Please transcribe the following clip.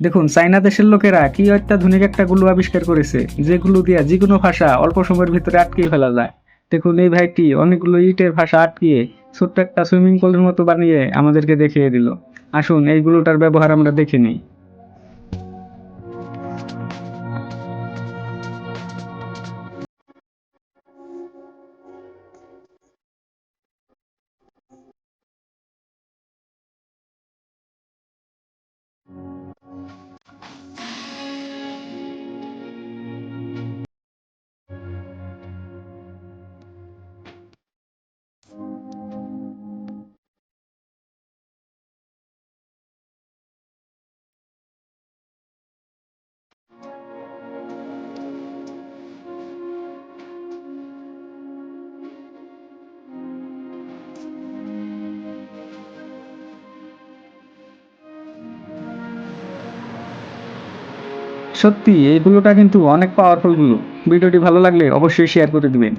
দেখুন চাইনা দেশের লোকেরা কি অত্যাধুনিক একটা গুলো আবিষ্কার করেছে, যেগুলো দিয়া যে কোনো ভাষা অল্প সময়ের ভিতরে আটকিয়ে ফেলা যায়। দেখুন, এই ভাইটি অনেকগুলো ইটের ভাষা আটকিয়ে ছোট্ট একটা সুইমিং পুলের মতো বানিয়ে আমাদেরকে দেখিয়ে দিল। আসুন এইগুলোটার ব্যবহার আমরা দেখে নিই। সত্যি এই এইগুলোটা কিন্তু অনেক পাওয়ারফুলগুলো। ভিডিওটি ভালো লাগলে অবশ্যই শেয়ার করে দিবেন।